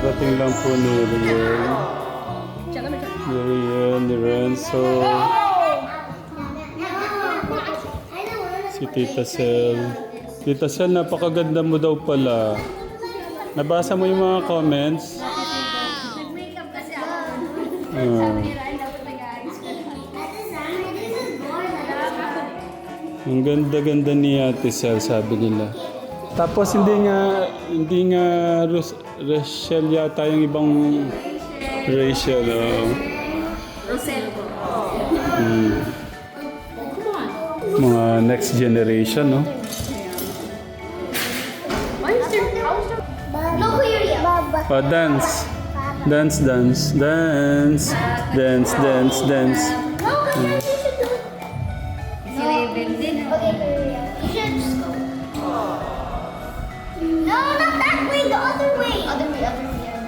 Kakarating lang po ni Riel. Ni Riel, ni Renzo, si Tita Sel. Tita Sel, napakaganda mo daw pala. Nabasa mo yung mga comments? Nag-makeup kasi ako. Ah. Ang ganda-ganda ni Ate Sel, sabi nila. Tapos hindi nga, hindi nga Ros- Rachel yata yung ibang Rachel. Oh. Rosel ko. Hmm. Mga next generation, no? Look who you're here. Baba. Oh, dance. Dance, dance, dance. Dance, dance, dance.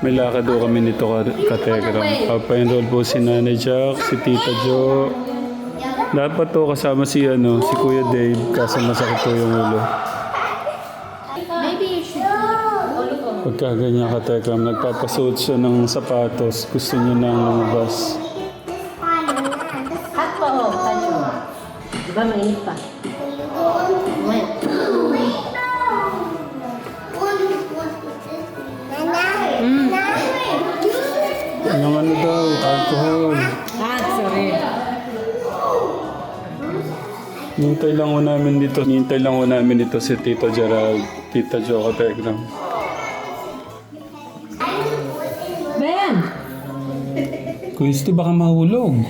May lakad daw kami nito ka- kategram. Papa-enroll po si Nanay Jack, si Tita Jo. Dapat to kasama si ano, si Kuya Dave kaso masakit po yung ulo. Pagka ganyan kategram, nagpapasuot siya ng sapatos. Gusto niya nang lumabas. Hot pa ho, kanyo. Di ba mainit pa? Hintay lang ho namin dito. Hintay lang ho namin dito si Tito Gerald, Tita Jo kategram. Ben! Kuya Steve, baka mahulog.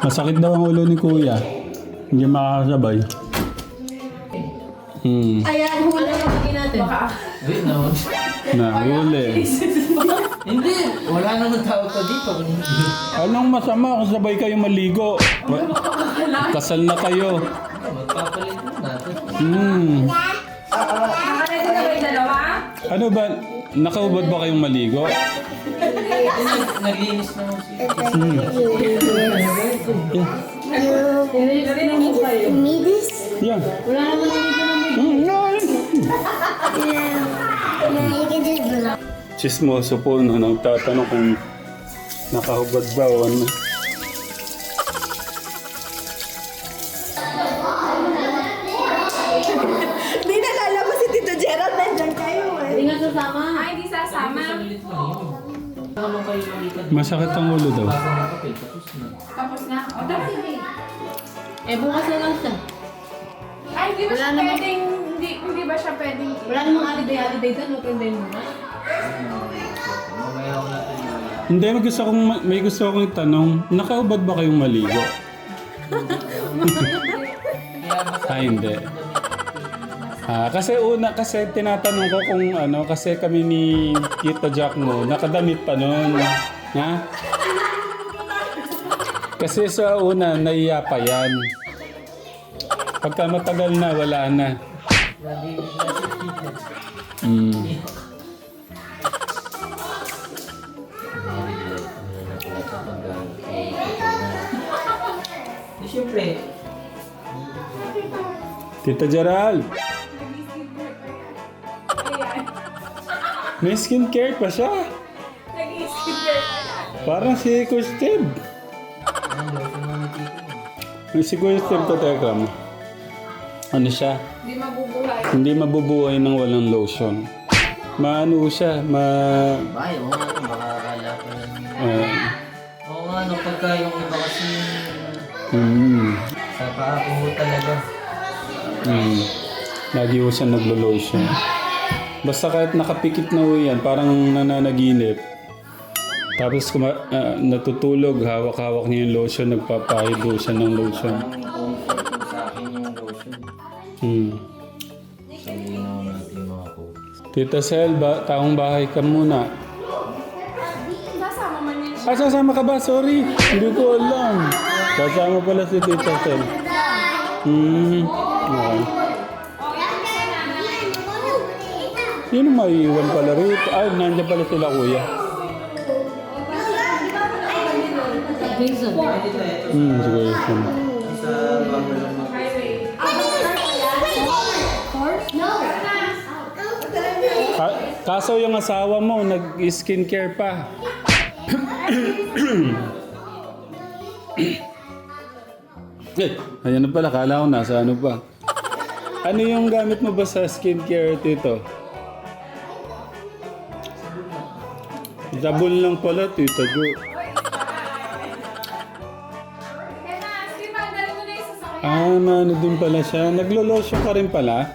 Masakit daw ang ulo ni Kuya. Hindi makakasabay. Hmm, Ayan, hula na natin. Wait, no. nahuli. Hindi. Wala naman tao ko dito. kung hindi. Anong masama kung sabay kayo maligo? Wa- Kasal na kayo. Magpapalit mo natin. Hmm. Ano ba? Nakaubad ba kayong maligo? Naglinis na ako siya. Hmm. Me this? Yeah. Wala naman dito ng Hmm. No, you can just blow. Chismoso po no, nagtatanong kung nakahubad ba o ano. Hindi nalala ko si Tito Gerald, nandyan kayo eh. Hindi nga sasama. Ay, di sasama. Masakit ang ulo daw. Tapos na. Tapos na. O, dati. Eh, bukas na lang siya. Ay, hindi ba Wala siya namang- pwedeng, hindi, hindi ba siya pwedeng Wala namang holiday-holiday doon. Open din mo na. Mamaya ako natin yung Hindi, may gusto akong, may gusto akong itanong. Nakaubad ba kayong maligo? ah, hindi. Ah, kasi una, kasi tinatanong ko kung ano, kasi kami ni Tito Jack mo, nakadamit pa noon. Ha? Kasi sa una, naiya pa yan. Pagka matagal na, wala na. Hmm. Tito Gerald, may skincare pa siya. pa yan? Parang si Kuya Steve. May si Kuya Steve ko, teka mo. Ano siya? Hindi mabubuhay. Hindi mabubuhay ng walang lotion. Maano siya, ma... Ay, oo nga, ito, baka akala ko lang. Uh, Oo nga, no, pagka yung iba kasi mm, sa paa ko talaga. Mm, lagi ko siya naglo-lotion. Basta kahit nakapikit na ho yan, parang nananaginip. Tapos kuma- ah, natutulog, hawak-hawak niya yung lotion, nagpapahido siya ng lotion. Ang comfort ko sa akin yung lotion. Hmm. Natin mga coat. Tita Sel, ba, taong bahay ka muna. Nasama man yan siya. Ah, sasama ka ba? Sorry, hindi ko alam. Sasama pala si Tita Sel. Hmm, okay. Sino maiiwan pala rito? Ay, nandiyan pala sila kuya. Jason. Hmm, Highway. No. Ka- kaso yung asawa mo, nag-skincare pa. eh, ayan na pala. Kala ko nasa ano pa. Ano yung gamit mo ba sa skincare, Tito? Double lang pala, Tito. Ah, ano din pala siya. Naglo-lotion ka rin pala?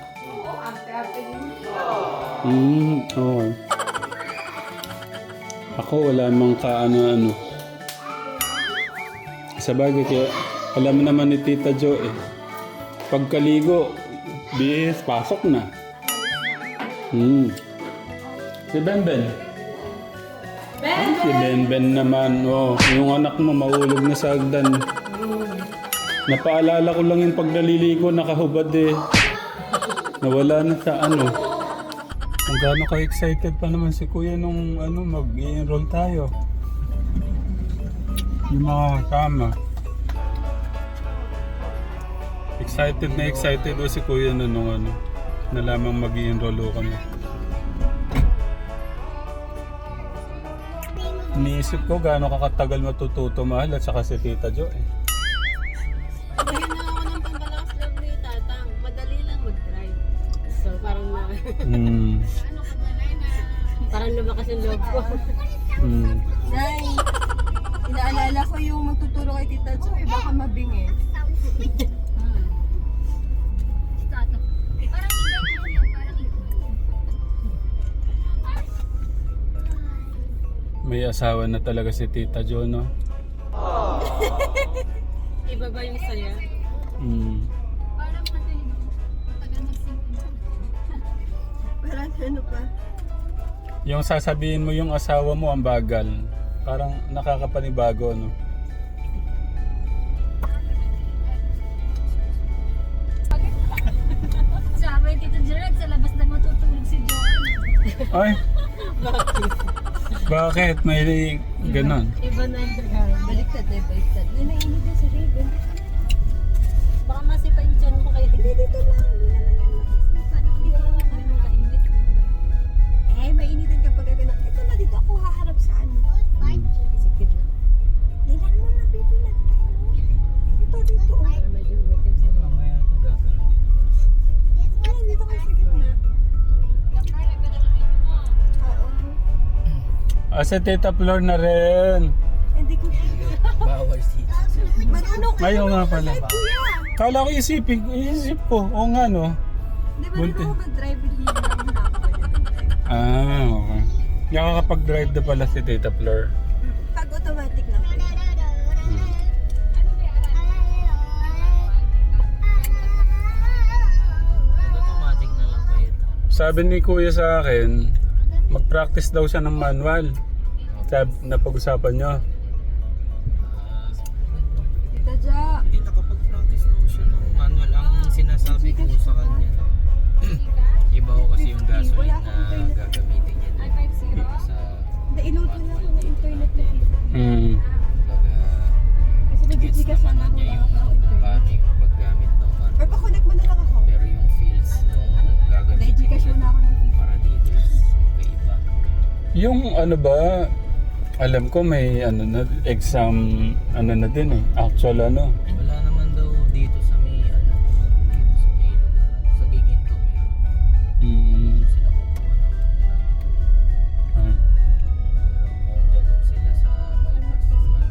Hmm, oo. Ako wala mang kaano-ano. Sa bagay kaya, alam naman ni Tita Jo eh. Pagkaligo, bihis, pasok na. Hmm. Si Benben. Ben! Si Benben naman, oh, yung anak mo mahulog na sa hagdan. Napaalala ko lang yung pag naliligo, nakahubad eh. Nawala na sa ano. Ang gaano ka-excited pa naman si Kuya nung ano, mag-enroll tayo. Yung mga kama. Excited na excited o si Kuya na nung ano, na lamang mag-enroll o kami. Iniisip ko gaano kakatagal matututo mahal at saka si Tita Jo eh. Ayun na ako ng loob ni Tatang. Madali lang mag-drive. So, parang na, Hmm. parang lumakas yung loob ko. Hmm. Nay, inaalala ko yung magtuturo kay Tita Jo, eh, baka mabingi. Asawa na talaga si Tita Jo, no? Iba ba yung saya? Hmm. Parang ano pa. Yung sasabihin mo yung asawa mo ang bagal. Parang nakakapanibago, no? Sabi Tito Gerard, sa labas na matutulog si Joanne. Ay! Bakit? May ganon. Iba na yung Baliktad na, baliktad. Nay, nainit na si Raven. Baka masipa yung tiyan ko kaya hindi dito lang. Hindi Ah, si Tita Flor na rin. Hindi ko Bawal si Marunong ka Ayaw nga pala. Kala ko isipin, isip ko. Oo nga, no? Hindi, Bunti. marunong ako mag-drive. Mag-drive. Ah, okay. Nakakapag-drive na pala si Tita Flor. Pag automatic na. Sabi ni Kuya sa akin, mag-practice daw siya ng manual. Sab na pag-usapan nyo. Jo. Hindi nakapag-practice na siya ng manual. Ang sinasabi ko sa kanya, iba ko kasi yung gasoline na gagamitin niya dito sa Na-load mo na ako ng internet na Hmm. baga Kasi gets nag-gigas naman niya yung ng kung paano yung paggamit ng Or manual. pa-connect mo na lang ako. Pero yung feels nung gagamitin niya na ako ng FIFA. para dito is magkaiba. Yung ano ba, alam ko may ano na, exam, ano na din eh. Actual ano. Wala naman daw dito sa may ano, dito sa may lugar. Sa Giginto meron. Hmm. Sila kukuha ng ulan. Ah. Pero kung dyan daw sila sa bypass, wala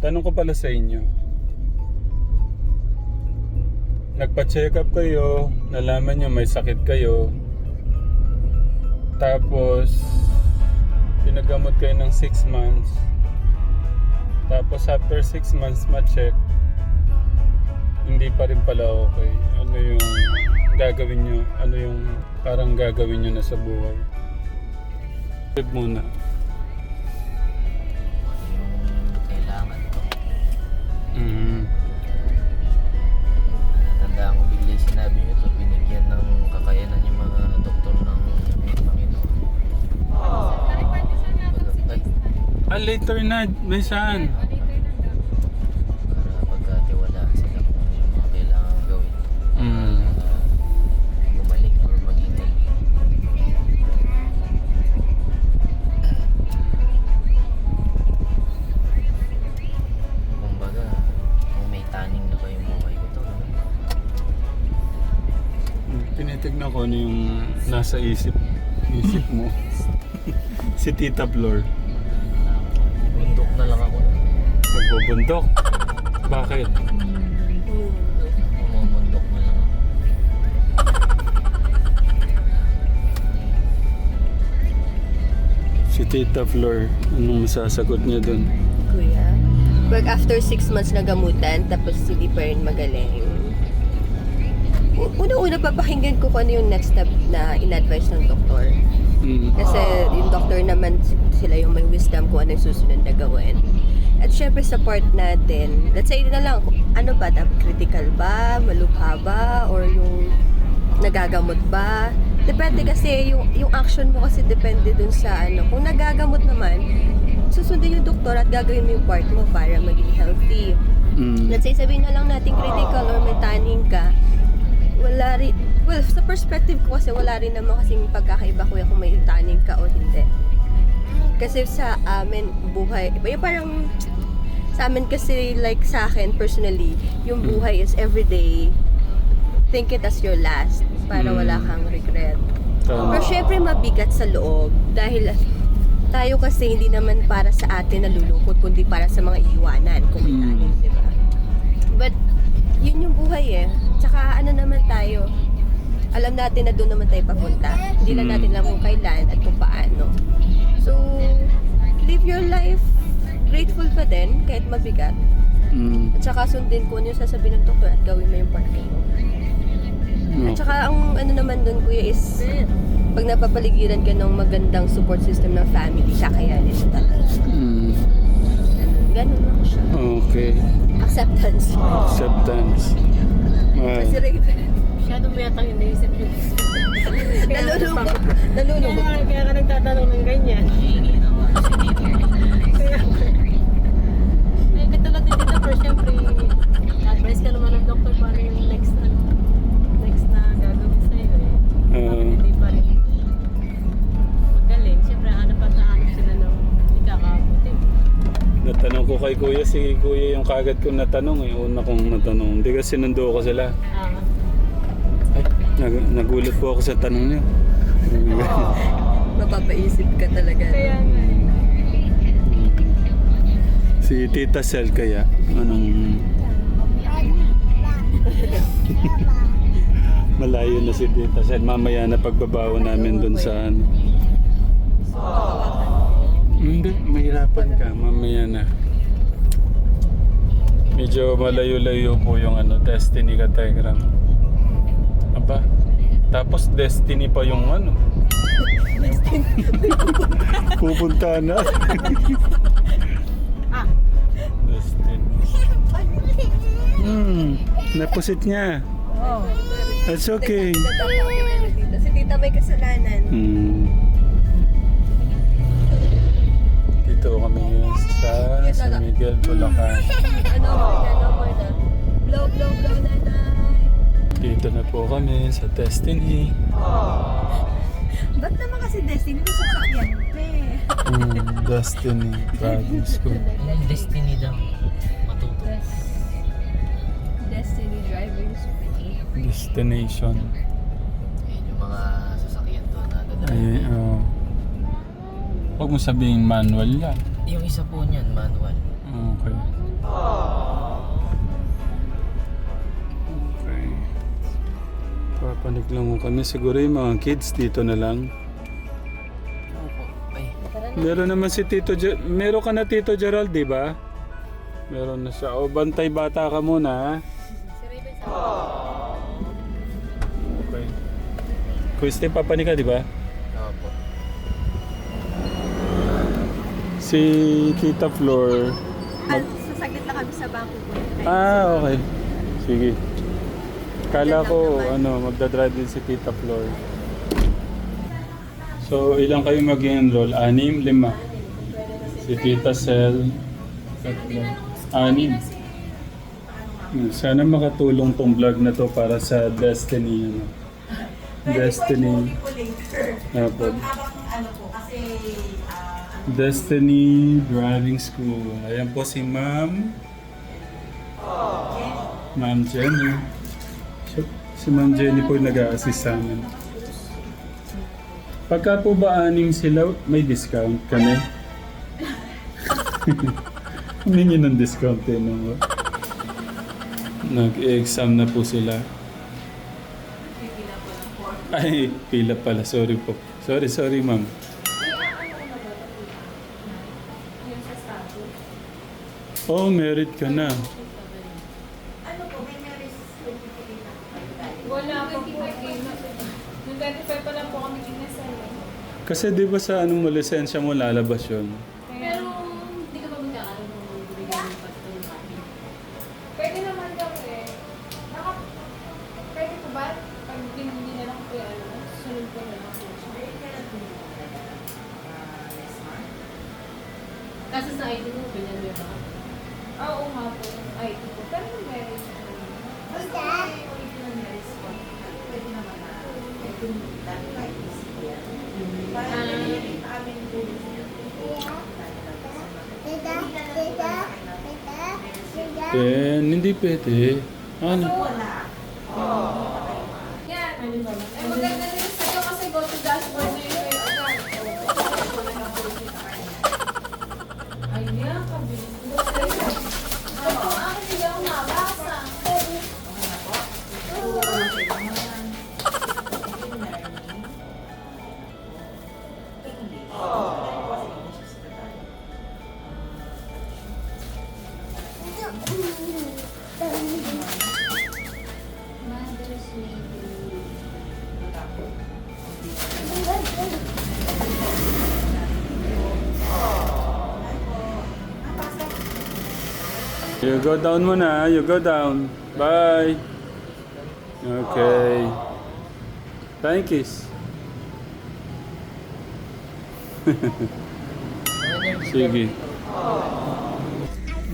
Tanong ko pala sa inyo. Nagpa-check up kayo, nalaman nyo may sakit kayo. Tapos, pinagamot kayo ng 6 months. Tapos after 6 months ma-check, hindi pa rin pala okay. Ano yung gagawin nyo? Ano yung parang gagawin nyo na sa buhay? Muna. later na, Besan. Para pagkatiwalaan sila kung ano yung mga. Mm. Uh, bumalik or maghintay. May taning na ba yung buhay ko to, ano? Tinitignan ko ano yung nasa isip, isip mo. si Tita Flor. Na lang ako. Nagbubundok. Bakit? Bumundok na lang ako. Si Tita Flor, anong masasagot niya dun? Kuya. Pag after six months na gamutan, tapos hindi pa rin magaling, u- unang-una papakinggan ko kung ano yung next step na in-advise ng doktor. Mm. Kasi yung doctor naman, sila yung may wisdom kung ano yung susunod na gawin. At syempre sa part natin, let's say na lang, ano ba, critical ba, malubha ba, or yung nagagamot ba. Depende kasi, yung, yung action mo kasi depende dun sa ano. Kung nagagamot naman, susundin yung doktor at gagawin mo yung part mo para maging healthy. Mm. Let's say sabihin na lang natin critical or may tanning ka, wala rin, well, sa perspective ko kasi wala rin naman kasing pagkakaiba kuya kung may tanning ka o hindi. Kasi sa amin, buhay, yung parang, sa amin kasi like sa akin personally, yung buhay is everyday, think it as your last para Mm. wala kang regret. Tama. Pero syempre mabigat sa loob dahil tayo kasi hindi naman para sa atin nalulungkot kundi para sa mga iiwanan kung may Mm. di ba? But yun yung buhay eh. Tsaka ano naman tayo, alam natin na doon naman tayo papunta. Hindi lang natin alam kung kailan at kung paano. So, live your life grateful pa din kahit mabigat. Mm. At saka sundin ko ano yung sasabihin ng doktor at gawin mo yung part mo. No. At saka ang ano naman doon kuya is pag napapaligiran ka ng magandang support system ng family, kakayanin mo talaga. Mm. Ganun, lang siya. Okay. Acceptance. Acceptance. Ah, Kasi Masyado mo yata yung naisip yun. nalulungkot. Nalulungkot. Kaya, kaya ka nagtatanong ng ganyan. Kaya, eh, katulad din dito, pero syempre, advice ka naman ng doktor yung next na, next na gagawin sa'yo eh. Ah. Bakit hindi pa rin magaling? Syempre, hanap at hanap sila ng ikakabuti. natanong ko kay Kuya, si Kuya yung kagad kong natanong eh. Una kong natanong. Hindi kasi sinundo ko sila. Ah, Ay, nag- nagulat po ako sa tanong niya. Mapapaisip ka talaga. kaya nga eh. Si Tita Sel kaya, anong... Malayo na si Tita Sel. Mamaya na pagbabawa namin dun sa ano. Hindi, mahirapan ka. Mamaya na. Medyo malayo-layo po yung ano, Destiny ka, Telegram. Aba, tapos Destiny pa yung ano. Pupunta na. Ah, Destiny. Hmm, napusit niya. oh. That's okay. Na. Si tita may kasalanan. Hmm. Dito kami ngayon sa San Miguel, Bulacan. Ano, ano na. Blow, blow, blow, nanay. Dito na po kami sa Destiny. Ba't naman kasi destiny ko sa sakyan? Pe. Hmm, Destiny Driving School. Yung destiny daw. Matuto. Destiny driving school. Destination. Yan yung mga sasakyan doon na dadaan. Ay, oh. Huwag mo sabihin manual yan. Yung isa po niyan, manual. Okay. Okay. Papanik lang mo kami. Siguro yung mga kids dito na lang. Meron naman si Tito Ger- Meron ka na Tito Gerald, di ba? Meron na siya. O, bantay bata ka muna, ha? Okay. Kuya Steve, papanik ka, di ba? opo. Si Tita Flor. At sasaglit lang kami sa bangko ko. Ah, okay. Sige. Kala ko, ano, magdadrive din si Tita Flor. So, ilang kayo mag-enroll? Anim, lima. Si Tita Sel, tatlo. Anim. Hmm, Sana makatulong tong vlog na to para sa Destiny. Ano. Destiny. Apo. Destiny Driving School. Ayan po si Ma'am. Ma'am Jenny. Si Ma'am Jenny po nag-a-assist sa amin. Pagka po ba anim sila, may discount kami? Humingi ng discount eh. No? Nag-exam na po sila. Ay, pila pala. Sorry po. Sorry, sorry ma'am. Oh, merit ka na. Wala pa po. Nung 25 pa lang po kami kinasal. Kasi di ba sa anong mo lisensya mo lalabas yun? Pero hindi ka ba magkakaroon ng copy? Pwede naman daw eh. Naka, pwede po ba? Pag binili na lang po yung ano, sunod po na lang po siya. Kasi sa ID mo, ganyan mo ba? Ah, Oo nga po. Ay, ito po. Pero may marriage po. Then, hindi pwede. Ano? Go down muna. You go down. Bye. Okay. Thank you. Sige.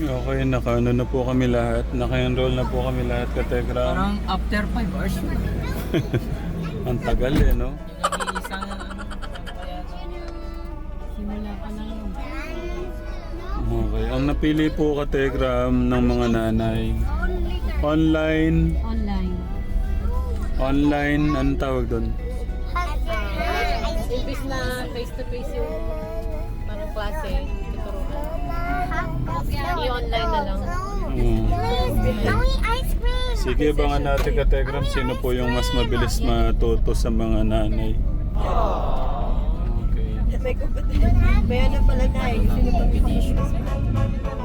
Okay, naka-ano na po kami lahat. Naka-enroll na po kami lahat ka Tegram. Parang after 5 hours. Ang tagal eh, no? Ang napili po ka Tegram ng mga nanay. Online. Online. Online. Anong tawag doon? Imbis na face-to-face yung parang klase, tuturuan. I-online na lang. Hmm. Sige, bangan natin ka Tegram. Sino po yung mas mabilis matuto sa mga nanay? Okay. May kapatid. May ano pala eh. Sino pa Thank you.